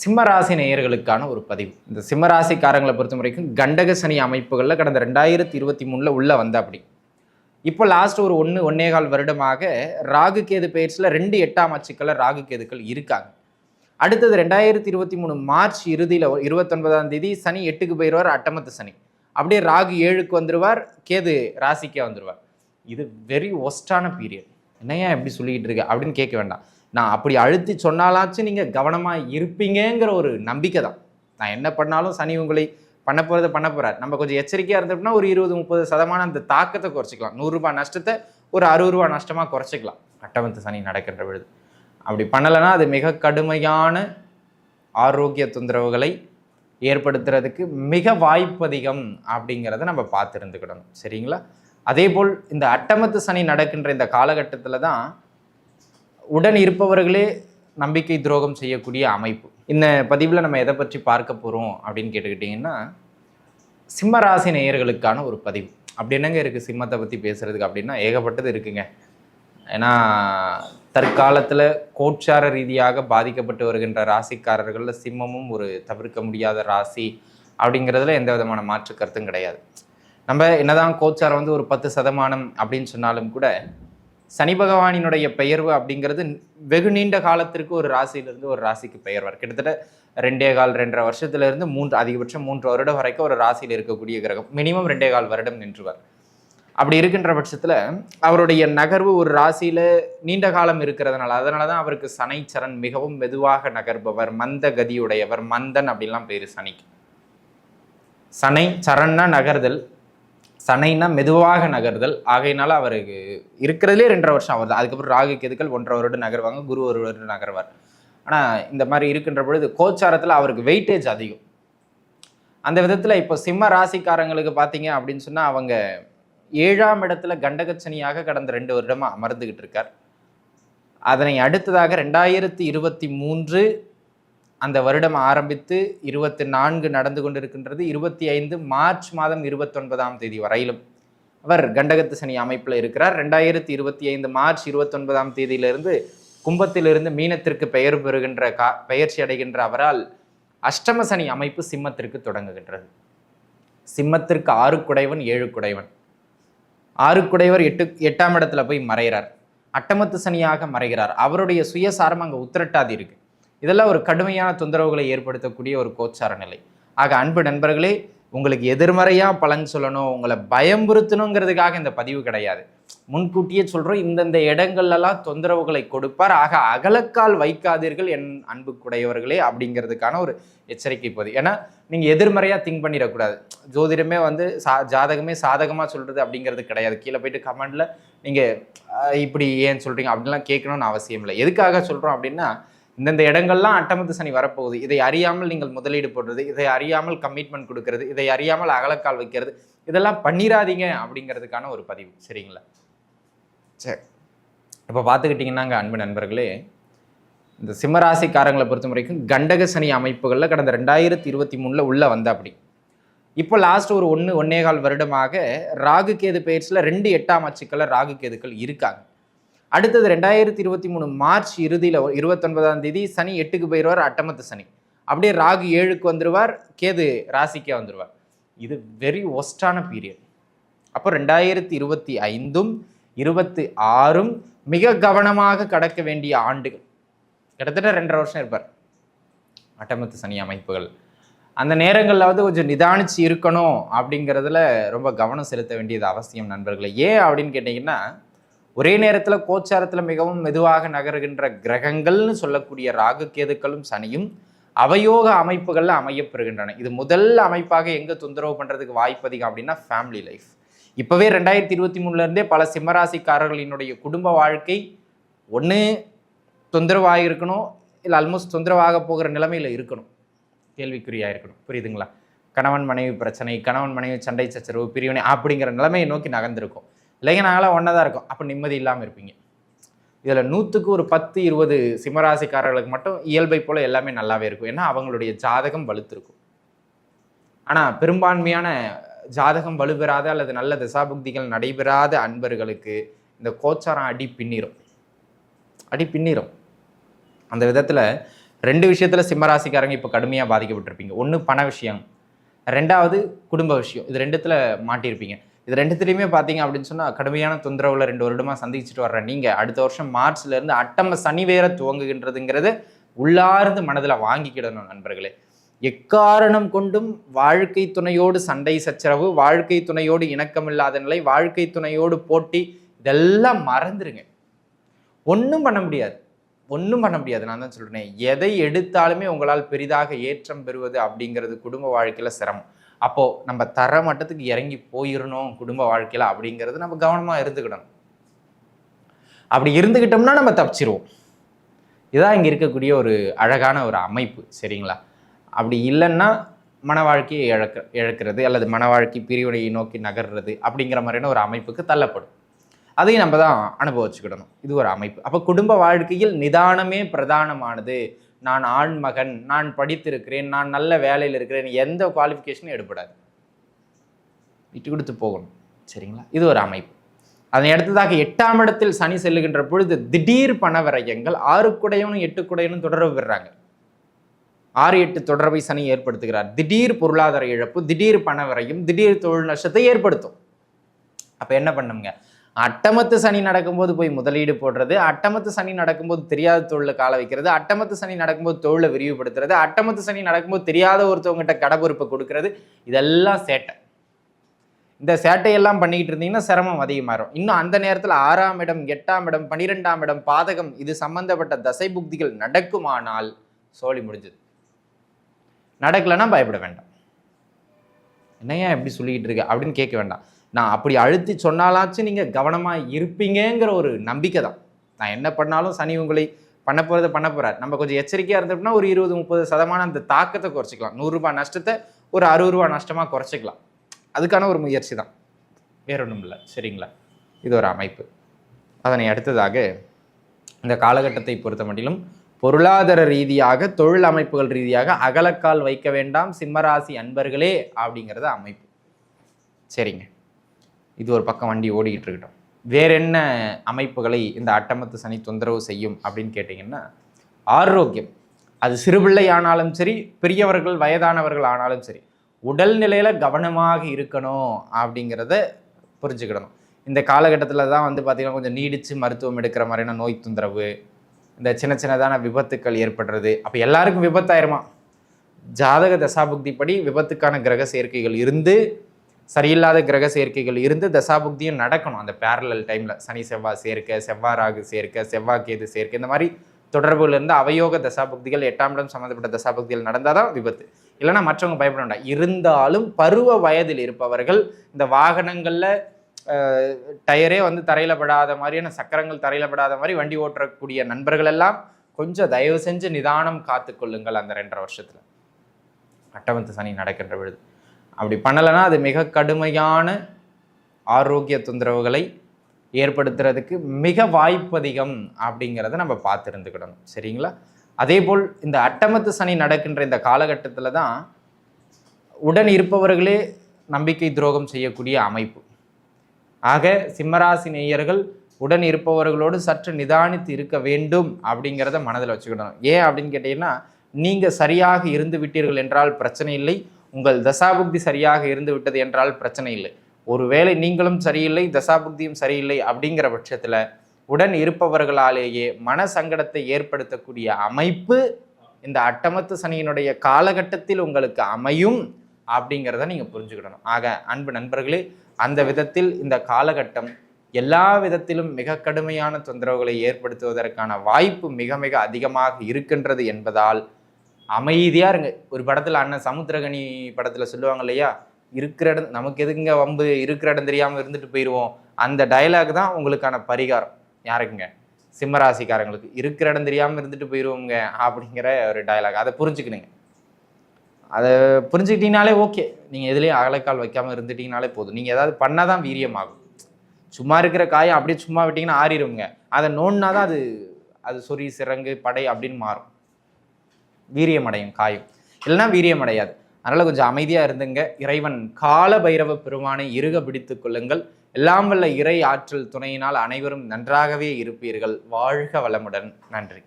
சிம்மராசி நேயர்களுக்கான ஒரு பதிவு. இந்த சிம்மராசிக்காரங்களை பொறுத்த வரைக்கும் கண்டக சனி அமைப்புகளில் கடந்த ரெண்டாயிரத்தி இருபத்தி மூணில் உள்ளே வந்த அப்படி. இப்போ லாஸ்ட் ஒரு ஒன்று ஒன்னே கால் வருடமாக ராகு கேது பெயர்ஸில் ரெண்டு எட்டாம் அச்சுக்களில் ராகு கேதுக்கள் இருக்காங்க. அடுத்தது ரெண்டாயிரத்தி இருபத்தி மூணு மார்ச் இறுதியில் இருபத்தொன்பதாம் தேதி சனி எட்டுக்கு போயிடுவார் அட்டமத்து சனி. அப்படியே ராகு ஏழுக்கு வந்துடுவார் கேது ராசிக்கே வந்துடுவார் இது வெரி ஒஸ்டான பீரியட் என்னையா எப்படி சொல்லிக்கிட்டு இருக்கு? அப்படின்னு கேட்க வேண்டாம். நான் அப்படி அழுத்தி சொன்னாலாச்சும் நீங்கள் கவனமாக இருப்பீங்கங்கிற ஒரு நம்பிக்கை தான். நான் என்ன பண்ணாலும் சனி உங்களை பண்ண போகிறத பண்ண போகிறார் நம்ம கொஞ்சம் எச்சரிக்கையாக இருந்தோம்னா ஒரு இருபது முப்பது சதமானம் அந்த தாக்கத்தை குறைச்சிக்கலாம். நூறுரூபா நஷ்டத்தை ஒரு அறுபது ரூபா நஷ்டமாக குறைச்சிக்கலாம். அட்டவந்து சனி நடக்கின்ற பொழுது. அப்படி பண்ணலைன்னா அது மிக கடுமையான ஆரோக்கிய தொந்தரவுகளை ஏற்படுத்துறதுக்கு மிக வாய்ப்பதிகம் அப்படிங்கிறத நம்ம பார்த்து இருந்துக்கிடணும் சரிங்களா? அதே போல் இந்த அட்டமத்து சனி நடக்கின்ற இந்த காலகட்டத்தில் தான் உடன் இருப்பவர்களே நம்பிக்கை துரோகம் செய்யக்கூடிய அமைப்பு. இந்த பதிவில் நம்ம எதை பற்றி பார்க்க போகிறோம் அப்படின்னு கேட்டுக்கிட்டிங்கன்னா சிம்ம ராசி நேயர்களுக்கான ஒரு பதிவு. அப்படி என்னங்க இருக்குது சிம்மத்தை பற்றி பேசுகிறதுக்கு அப்படின்னா ஏகப்பட்டது இருக்குங்க. ஏன்னா தற்காலத்தில் கோட்சார ரீதியாக பாதிக்கப்பட்டு வருகின்ற ராசிக்காரர்களில் சிம்மமும் ஒரு தவிர்க்க முடியாத ராசி அப்படிங்கிறதுல எந்த விதமான மாற்று கருத்தும் கிடையாது. நம்ம என்னதான் கோச்சாரம் வந்து ஒரு பத்து சதமானம் அப்படின்னு சொன்னாலும் கூட சனி பகவானினுடைய பெயர்வு அப்படிங்கிறது வெகு நீண்ட காலத்திற்கு ஒரு ராசியிலிருந்து ஒரு ராசிக்கு பெயர்வார் கிட்டத்தட்ட ரெண்டே கால் ரெண்டரை வருஷத்துலேருந்து மூன்று அதிகபட்சம் மூன்று வருடம் வரைக்கும் ஒரு ராசியில் இருக்கக்கூடிய கிரகம். மினிமம் ரெண்டே கால் வருடம் நின்றுவார். அப்படி இருக்கின்ற பட்சத்தில் அவருடைய நகர்வு ஒரு ராசியில் நீண்ட காலம் இருக்கிறதுனால அதனால தான் அவருக்கு சனைச்சரன் மிகவும் மெதுவாக நகர்பவர் மந்த கதியுடையவர் மந்தன் அப்படின்லாம் பேர் சனிக்கு. சனை சரண்னா நகர்தல் சனைனா மெதுவாக நகர்தல். ஆகையினால அவருக்கு இருக்கிறதுலே ரெண்டரை வருஷம் ஆகுது அதுக்கப்புறம் ராகு கெதுக்கள் ஒன்றரை வருடம் நகர்வாங்க. குரு ஒரு வருடம் நகர்வார். ஆனால் இந்த மாதிரி இருக்கின்ற பொழுது கோச்சாரத்தில் அவருக்கு வெயிட்டேஜ் அதிகம். அந்த விதத்தில் இப்போ சிம்ம ராசிக்காரங்களுக்கு பார்த்தீங்க அப்படின்னு சொன்னால் அவங்க ஏழாம் இடத்துல கண்டகச்சனியாக கடந்த ரெண்டு வருடமாக அமர்ந்துக்கிட்டு இருக்கார். அதனை அடுத்ததாக ரெண்டாயிரத்தி இருபத்தி மூன்று அந்த வருடம் ஆரம்பித்து இருபத்தி நான்கு நடந்து கொண்டிருக்கின்றது இருபத்தி ஐந்து மார்ச் மாதம் இருபத்தொன்பதாம் தேதி வரையிலும். அவர் கண்டகத்து சனி அமைப்பில் இருக்கிறார். ரெண்டாயிரத்தி இருபத்தி ஐந்து மார்ச் இருபத்தொன்பதாம் தேதியிலிருந்து கும்பத்திலிருந்து மீனத்திற்கு பெயர் பெறுகின்ற கா பெயர்ச்சி அடைகின்ற அவரால் அஷ்டம சனி அமைப்பு சிம்மத்திற்கு தொடங்குகின்றது. சிம்மத்திற்கு ஆறு குடைவன் ஏழு குடைவன். ஆறு குடைவர் எட்டு எட்டாம் இடத்துல போய் மறைகிறார். அட்டமத்து சனியாக மறைகிறார். அவருடைய சுயசாரம் அங்கே உத்திரட்டாதி இருக்கு. இதெல்லாம் ஒரு கடுமையான தொந்தரவுகளை ஏற்படுத்தக்கூடிய ஒரு கோச்சார நிலை. ஆக அன்பு நண்பர்களே உங்களுக்கு எதிர்மறையாக பலன் சொல்லணும் உங்களை பயம்புறுத்தணுங்கிறதுக்காக இந்த பதிவு கிடையாது. முன்கூட்டியே சொல்கிறோம் இந்தந்த இடங்கள்லாம் தொந்தரவுகளை கொடுப்பார். ஆக அகலக்கால் வைக்காதீர்கள் என் அன்புக்குடையவர்களே அப்படிங்கிறதுக்கான ஒரு எச்சரிக்கை போது. ஏன்னா நீங்கள் எதிர்மறையாக திங்க் பண்ணிடக்கூடாது. ஜோதிடமே வந்து சா ஜாதகமே சாதகமாக சொல்கிறது அப்படிங்கிறது கிடையாது. கீழே போயிட்டு கமெண்டில் நீங்கள் இப்படி ஏன் சொல்கிறீங்க அப்படின்லாம் கேட்கணும்னு அவசியம் இல்லை. எதுக்காக சொல்கிறோம் அப்படின்னா இந்தந்த இடங்கள்லாம் அட்டமத்து சனி வரப்போகுது. இதை அறியாமல் நீங்கள் முதலீடு போடுறது இதை அறியாமல் கமிட்மெண்ட் கொடுக்கறது இதை அறியாமல் அகலக்கால் வைக்கிறது இதெல்லாம் பண்ணிடாதீங்க அப்படிங்கிறதுக்கான ஒரு பதிவு. சரிங்களா? சரி. இப்போ பார்த்துக்கிட்டிங்கன்னாங்க அன்பு நண்பர்களே இந்த சிம்மராசிக்காரங்களை பொறுத்த வரைக்கும் கண்டக சனி அமைப்புகளில் கடந்த ரெண்டாயிரத்தி இருபத்தி மூணில் உள்ளே வந்த அப்படி இப்போ லாஸ்ட் ஒரு ஒன்று ஒன்னே கால் வருடமாக ராகு கேது பெயர்ஸில் ரெண்டு எட்டாம் அச்சுக்களில் ராகு கேதுக்கள் இருக்காங்க. அடுத்தது ரெண்டாயிரத்தி இருபத்தி மூணு மார்ச் இறுதியில் இருபத்தொன்பதாம் தேதி சனி எட்டுக்கு போயிடுவார் அட்டமத்து சனி. அப்படியே ராகு ஏழுக்கு வந்துடுவார் கேது ராசிக்கே வந்துடுவார் இது வெரி ஒஸ்டான பீரியட் அப்போ ரெண்டாயிரத்தி இருபத்தி ஐந்தும் இருபத்தி ஆறும் மிக கவனமாக கடக்க வேண்டிய ஆண்டுகள். கிட்டத்தட்ட ரெண்டரை வருஷம் இருப்பார். அட்டமத்து சனி அமைப்புகள். அந்த நேரங்களில் வந்து கொஞ்சம் நிதானிச்சு இருக்கணும் அப்படிங்கிறதுல ரொம்ப கவனம் செலுத்த வேண்டியது அவசியம் நண்பர்களே. ஏன் அப்படின்னு கேட்டிங்கன்னா ஒரே நேரத்தில் கோச்சாரத்தில் மிகவும் மெதுவாக நகருகின்ற கிரகங்கள்னு சொல்லக்கூடிய ராகு கேதுக்களும் சனியும் அவயோக அமைப்புகளில் அமையப்பெறுகின்றன. இது முதல் அமைப்பாக எங்கே தொந்தரவு பண்ணுறதுக்கு வாய்ப்பு அதிகம் அப்படின்னா ஃபேமிலி லைஃப் இப்போவே ரெண்டாயிரத்தி இருபத்தி மூணுலேருந்தே பல சிம்மராசிக்காரர்களினுடைய குடும்ப வாழ்க்கை ஒன்று தொந்தரவாக இருக்கணும் இல்லை ஆல்மோஸ்ட் தொந்தரவாக போகிற நிலைமையில் இருக்கணும். கேள்விக்குறியாக இருக்கணும். புரியுதுங்களா? கணவன் மனைவி பிரச்சனை கணவன் மனைவி சண்டை சச்சரவு பிரிவினை அப்படிங்கிற நிலைமையை நோக்கி நகர்ந்திருக்கும். இல்லைங்க நாங்களாம் ஒன்றா தான் இருக்கோம். அப்போ நிம்மதி இல்லாமல் இருப்பீங்க. இதில் நூற்றுக்கு ஒரு பத்து இருபது சிம்மராசிக்காரர்களுக்கு மட்டும் இயல்பை போல் எல்லாமே நல்லாவே இருக்கும். ஏன்னா அவங்களுடைய ஜாதகம் வலுத்திருக்கும். ஆனால் பெரும்பான்மையான ஜாதகம் வலுப்பெறாத அல்லது நல்ல தசாபுக்திகள் நடைபெறாத அன்பர்களுக்கு இந்த கோச்சாரம் அடி பின்னிரும். அடி பின்னிரும். அந்த விதத்தில் ரெண்டு விஷயத்தில் சிம்மராசிக்காரங்க இப்போ கடுமையாக பாதிக்கப்பட்டிருப்பீங்க. ஒன்று பண விஷயம். ரெண்டாவது குடும்ப விஷயம். இது ரெண்டுத்தில் மாட்டியிருப்பீங்க. இது ரெண்டுத்துலையுமே பார்த்தீங்க அப்படின்னு சொன்னால் கடுமையான தொந்தரவுல ரெண்டு வருடமாக சந்திச்சுட்டு வர்ற நீங்கள் அடுத்த வருஷம் மார்ச்லேருந்து அட்டம சனி வேற துவங்குகின்றதுங்கிறது உள்ளார்ந்து மனதில் வாங்கிக்கிடணும் நண்பர்களே. எக்காரணம் கொண்டும் வாழ்க்கை துணையோடு சண்டை சச்சரவு வாழ்க்கை துணையோடு இணக்கமில்லாத நிலை வாழ்க்கை துணையோடு போட்டி இதெல்லாம் மறந்துருங்க. ஒன்றும் பண்ண முடியாது. ஒன்றும் பண்ண முடியாது. நான் தான் சொல்கிறேன் எதை எடுத்தாலுமே உங்களால் பெரிதாக ஏற்றம் பெறுவது அப்படிங்கிறது குடும்ப வாழ்க்கையில் சிரமம். அப்போது நம்ம தர மட்டத்துக்கு இறங்கி போயிடணும் குடும்ப வாழ்க்கையில் அப்படிங்கிறது நம்ம கவனமாக இருந்துக்கிடணும். அப்படி இருந்துக்கிட்டோம்னா நம்ம தப்பிச்சிருவோம். இதான் இங்கே இருக்கக்கூடிய ஒரு அழகான ஒரு அமைப்பு சரிங்களா? அப்படி இல்லைன்னா மன வாழ்க்கையை இழக்க இழக்கிறது அல்லது மன வாழ்க்கை பிரிவினையை நோக்கி நகர்றது அப்படிங்கிற மாதிரியான ஒரு அமைப்புக்கு தள்ளப்படும். அதையும் நம்ம தான் அனுபவிச்சுக்கிடணும். இது ஒரு அமைப்பு. அப்போ குடும்ப வாழ்க்கையில் நிதானமே பிரதானமானது நான் ஆண் மகன் நான் படித்திருக்கிறேன் நான் நல்ல வேலையில் இருக்கிறேன் எந்த குவாலிஃபிகேஷனும் எடுப்படாது விட்டு கொடுத்து போகணும். சரிங்களா? இது ஒரு அமைப்பு. அதனை அடுத்ததாக எட்டாம் இடத்தில் சனி செல்லுகின்ற பொழுது திடீர் பண விரயங்கள் எட்டு எட்டுக்குடையனும் தொடர்பு பெறுறாங்க. ஆறு எட்டு தொடர்பை சனி ஏற்படுத்துகிறார். திடீர் பொருளாதார இழப்பு திடீர் பணவரையும் திடீர் தொழில் நஷ்டத்தை ஏற்படுத்தும். அப்போ என்ன பண்ணுங்க? அட்டமத்து சனி நடக்கும்போது போய் முதலீடு போடுறது அட்டமத்து சனி நடக்கும்போது தெரியாத தொழிலில் கால வைக்கிறது அட்டமத்து சனி நடக்கும்போது தொழிலை விரிவுபடுத்துறது அட்டமத்து சனி நடக்கும்போது தெரியாத ஒருத்தவங்ககிட்ட கடை பொறுப்பை கொடுக்கறது இதெல்லாம் சேட்டை. இந்த சேட்டையெல்லாம் பண்ணிக்கிட்டு இருந்தீங்கன்னா சிரமம் அதிகமாகும் இன்னும் அந்த நேரத்தில் ஆறாம் இடம் எட்டாம் இடம் பன்னிரெண்டாம் இடம் பாதகம் இது சம்பந்தப்பட்ட தசை புக்திகள் நடக்குமானால் சோழி முடிஞ்சது. நடக்கலைன்னா பயப்பட வேண்டாம். என்னையா எப்படி சொல்லிக்கிட்டு இருக்கு? அப்படின்னு கேட்க வேண்டாம். நான் அப்படி அழுத்தி சொன்னாலாச்சும் நீங்கள் கவனமாக இருப்பீங்கங்கிற ஒரு நம்பிக்கை தான். நான் என்ன பண்ணாலும் சனி உங்களை பண்ண போகிறத பண்ண போகிறார் நம்ம கொஞ்சம் எச்சரிக்கையாக இருந்தோம்னா ஒரு இருபது முப்பது சதமானம் அந்த தாக்கத்தை குறைச்சிக்கலாம். நூறுரூபா நஷ்டத்தை ஒரு அறுபது ரூபா நஷ்டமாக குறைச்சிக்கலாம். அதுக்கான ஒரு முயற்சி தான். வேற ஒன்றும் இல்லை. சரிங்களா? இது ஒரு அமைப்பு. அதனை அடுத்ததாக இந்த காலகட்டத்தை பொறுத்த மட்டிலும் பொருளாதார ரீதியாக தொழில் அமைப்புகள் ரீதியாக அகலக்கால் வைக்க வேண்டாம். சிம்மராசி அன்பர்களே அப்படிங்கிறத அமைப்பு. சரிங்க. இது ஒரு பக்கம் வண்டி ஓடிக்கிட்டு இருக்கட்டும் வேற என்ன அமைப்புகளை இந்த அட்டமத்து சனி தொந்தரவு செய்யும் அப்படின்னு கேட்டிங்கன்னா ஆரோக்கியம். அது சிறுபிள்ளை ஆனாலும் சரி பெரியவர்கள் வயதானவர்கள் ஆனாலும் சரி உடல்நிலையில் கவனமாக இருக்கணும் அப்படிங்கிறத புரிஞ்சுக்கிடணும். இந்த காலகட்டத்தில் தான் வந்து பார்த்திங்கன்னா கொஞ்சம் நீடித்து மருத்துவம் எடுக்கிற மாதிரியான நோய் தொந்தரவு இந்த சின்ன சின்னதான விபத்துக்கள் ஏற்படுறது அப்போ எல்லாருக்கும் விபத்தாயிருமா? ஜாதக தசாபுக்திப்படி விபத்துக்கான கிரக சேர்க்கைகள் இருந்து சரியில்லாத கிரக சேர்க்கைகள் இருந்து தசாபுக்தியும் நடக்கணும். அந்த பேரலல் டைமில் சனி செவ்வாய் சேர்க்க செவ்வாய் ராகு சேர்க்க செவ்வாய் கேது சேர்க்க இந்த மாதிரி தொடர்புலேருந்து அவயோக தசாபுக்திகள் எட்டாம் இடம் சம்மந்தப்பட்ட தசாபுக்திகள் நடந்தால் தான் விபத்து. இல்லைன்னா மற்றவங்க பயப்பட வேண்டாம். இருந்தாலும் பருவ வயதில் இருப்பவர்கள் இந்த வாகனங்களில் டயரே வந்து தரையில் படாத மாதிரியான சக்கரங்கள் தரையில் படாத மாதிரி வண்டி ஓட்டக்கூடிய நண்பர்கள் எல்லாம் கொஞ்சம் தயவு செஞ்சு நிதானம் காத்துக்கொள்ளுங்கள் அந்த ரெண்டரை வருஷத்தில். அட்டவந்து சனி நடக்கின்ற பொழுது. அப்படி பண்ணலைன்னா அது மிக கடுமையான ஆரோக்கிய தொந்தரவுகளை ஏற்படுத்துறதுக்கு மிக வாய்ப்பதிகம் அப்படிங்கிறத நம்ம பார்த்துருந்துக்கிடணும். சரிங்களா? அதே போல் இந்த அட்டமத்து சனி நடக்கின்ற இந்த காலகட்டத்தில் தான் உடன் இருப்பவர்களே நம்பிக்கை துரோகம் செய்யக்கூடிய அமைப்பு. ஆக சிம்மராசி நேயர்கள் உடன் இருப்பவர்களோடு சற்று நிதானித்து இருக்க வேண்டும் அப்படிங்கிறத மனதில் வச்சுக்கிடணும். ஏன் அப்படின்னு கேட்டீங்கன்னா நீங்கள் சரியாக இருந்து விட்டீர்கள் என்றால் பிரச்சனை இல்லை. உங்கள் தசாபுக்தி சரியாக இருந்து விட்டது என்றால் பிரச்சனை இல்லை. ஒருவேளை நீங்களும் சரியில்லை தசாபுக்தியும் சரியில்லை அப்படிங்கிற பட்சத்தில் உடன் இருப்பவர்களாலேயே மன சங்கடத்தை ஏற்படுத்தக்கூடிய அமைப்பு இந்த அட்டமத்து சனியினுடைய காலகட்டத்தில் உங்களுக்கு அமையும் அப்படிங்கிறத நீங்கள் புரிஞ்சுக்கிடணும். ஆக அன்பு நண்பர்களே அந்த விதத்தில் இந்த காலகட்டம் எல்லா விதத்திலும் மிக கடுமையான தொந்தரவுகளை ஏற்படுத்துவதற்கான வாய்ப்பு மிக மிக அதிகமாக இருக்கின்றது என்பதால் அமைதியாக இருங்க. ஒரு படத்தில் அண்ணன் சமுத்திரகனி படத்தில் சொல்லுவாங்க இல்லையா? இருக்கிற இடம் நமக்கு எதுங்க வம்பு? இருக்கிற இடம் தெரியாமல் இருந்துட்டு போயிடுவோம் அந்த டயலாக் தான் உங்களுக்கான பரிகாரம். யாருக்குங்க? சிம்மராசிக்காரங்களுக்கு. இருக்கிற இடம் தெரியாமல் இருந்துட்டு போயிடுவோங்க அப்படிங்கிற ஒரு டயலாக் அதை புரிஞ்சுக்கணுங்க. அதை புரிஞ்சுக்கிட்டீங்கனாலே ஓகே நீங்கள் எதுலேயும் அகலக்கால் வைக்காமல் இருந்துட்டீங்கனாலே போதும். நீங்கள் ஏதாவது பண்ணால் தான் வீரியமாகும். சும்மா இருக்கிற காயம் அப்படியே சும்மா விட்டிங்கன்னா ஆறிடுங்க அதை நோண்டினா தான் அது அது சொறி சிறங்கு படை அப்படின்னு மாறும். வீரியம் அடையும் காயும். இல்லைன்னா வீரியம் அடையாது அதனால் கொஞ்சம் அமைதியாக இருந்துங்க. இறைவன் கால பைரவ பெருமானை இருக பிடித்து கொள்ளுங்கள். எல்லாம் வல்ல இறை ஆற்றல் துணையினால் அனைவரும் நன்றாகவே இருப்பீர்கள். வாழ்க வளமுடன். நன்றி.